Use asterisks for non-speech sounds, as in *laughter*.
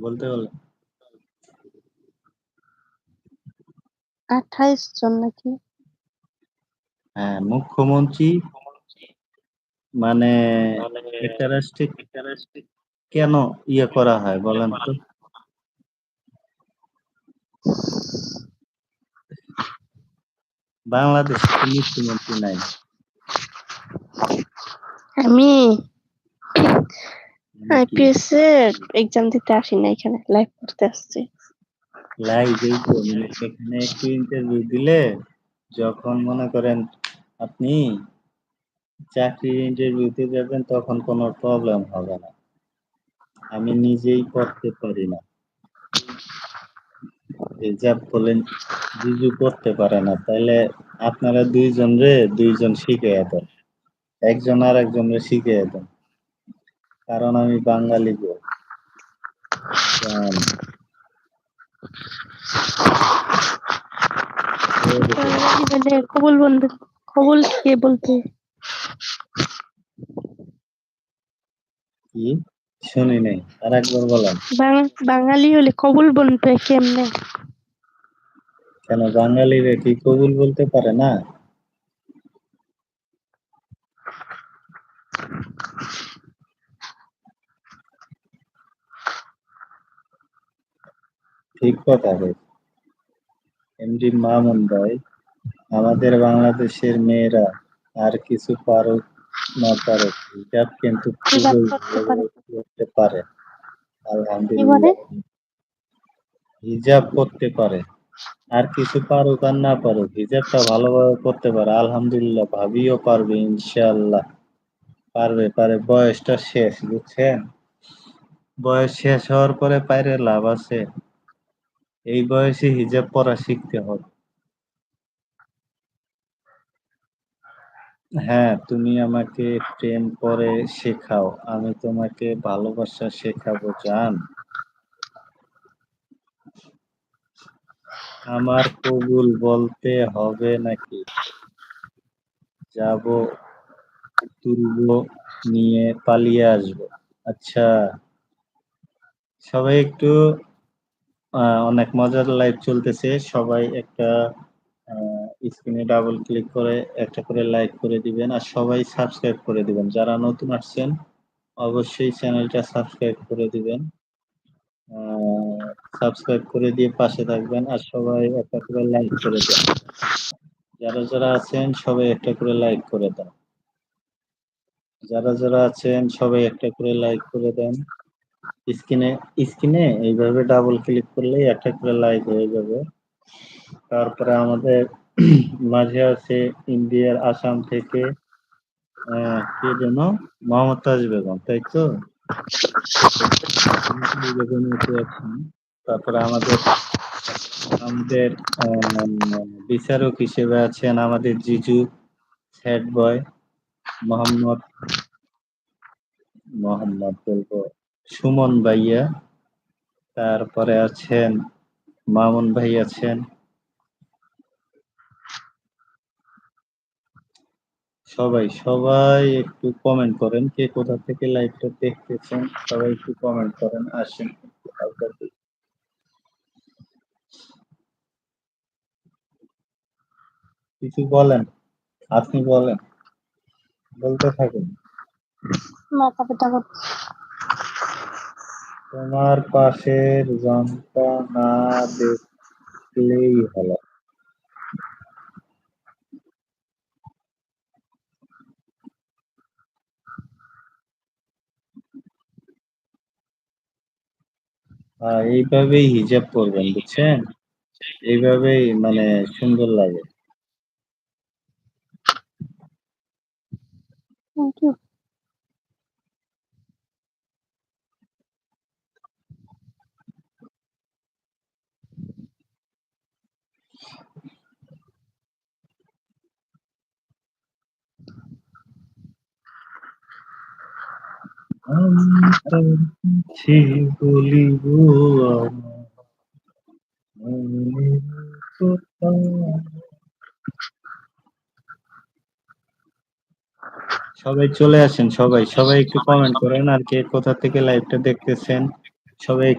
বলতে বলো আঠাইশ জন নাকি? হ্যাঁ মুখ্যমন্ত্রী মানে কেন ইয়ে করা হয় বলেন তো? বাংলাদেশে মুখ্যমন্ত্রী নাই। আমি আইপিএস এর এক্সাম দিতে আসি না এখানে লাইভ করতে আসছি। লাইভ এই তো মানে সেখানে একটু ইন্টারভিউ দিলে যখন মনে করেন আপনি চাকরির ইন্টারভিউতে যাবেন তখন কোনো প্রবলেম হবে না। আমি নিজেই করতে পারি না। রিজার্ভ বলেন জিজু করতে পারে না। তাইলে আপনারা দুইজন রে দুইজন শিখে দেন। একজন আর একজনরে শিখে দেন। কারণ আমি বাঙালি গো। মানে কবুল বন্ধু কবুল কে বলতে? কি? শুনি নাই আর একবার বলেন। বাঙালি হলে কবুল কেমনে? কেন বাঙালিরা কি কবুল বলতে পারে না? ঠিক কথা এমডি মামুন ভাই আমাদের বাংলাদেশের মেয়েরা আর কিছু পারুক না পারুক হিজাব কিন্তু করতে পারে। আলহামদুলিল্লাহ। হিজাব করতে পারে। আর কিছু পারুক আর না পারুক হিজাবটা ভালোভাবে করতে পারে। আলহামদুলিল্লাহ ভাবিও পারবে ইনশাআল্লাহ। পারবে পারে। বয়সটা শেষ বুঝছেন? বয়স শেষ হওয়ার পরে পাইরে লাভ আছে। এই বয়সে হিজাব পরা শিখতে হবে। হ্যাঁ তুমি আমাকে প্রেম করে শেখাও, আমি তোমাকে ভালোবাসা শেখাবো, জান। আমার কবুল বলতে হবে নাকি? যাব, তুলবো, নিয়ে পালিয়ে আসব। আচ্ছা সবাই একটু অনেক মজার লাইভ চলতেছে। সবাই একটা স্ক্রিনে ডাবল ক্লিক করে একটা করে লাইক করে দিবেন আর সবাই সাবস্ক্রাইব করে দিবেন। যারা নতুন আসছেন, অবশ্যই চ্যানেলটা সাবস্ক্রাইব করে দিবেন। সাবস্ক্রাইব করে দিয়ে পাশে থাকবেন আর সবাই একটা করে লাইক করে দেন। যারা যারা আছেন, সবাই একটা করে লাইক করে দেন। যারা যারা আছেন, সবাই একটা করে লাইক করে দেন। স্ক্রিনে স্ক্রিনে এইভাবে ডাবল ক্লিক করলেই একটা করে লাইক হয়ে যাবে। তারপরে আমাদের *clears throat* মাঝে আছে ইন্ডিয়ার আসাম থেকে কে যেন? মমতাজ বেগম, তাই তো। তারপরে আমাদের আমাদের বিচারক হিসেবে আছেন আমাদের জিজু স্যাড বয় মোহাম্মদ মোহাম্মদ বলব। সুমন ভাইয়া, তারপরে আছেন মামুন ভাই আছেন। সবাই সবাই একটু কমেন্ট করেন, কে কোথা থেকে লাইভটা দেখতেছেন, সবাই একটু কমেন্ট করেন, আসেন। কিছু বলেন, আপনি বলেন, বলতে থাকুন। তোমার পাশের জনটা না দেখলেই হলো। এইভাবেই হিজাব করবেন বুঝছেন? এইভাবেই মানে সুন্দর লাগে। থ্যাংক ইউ বলিব। সবাই চলে আসেন, সবাই সবাই একটু কমেন্ট করেন আর কে কোথা থেকে লাইভটা দেখতেছেন, সবাই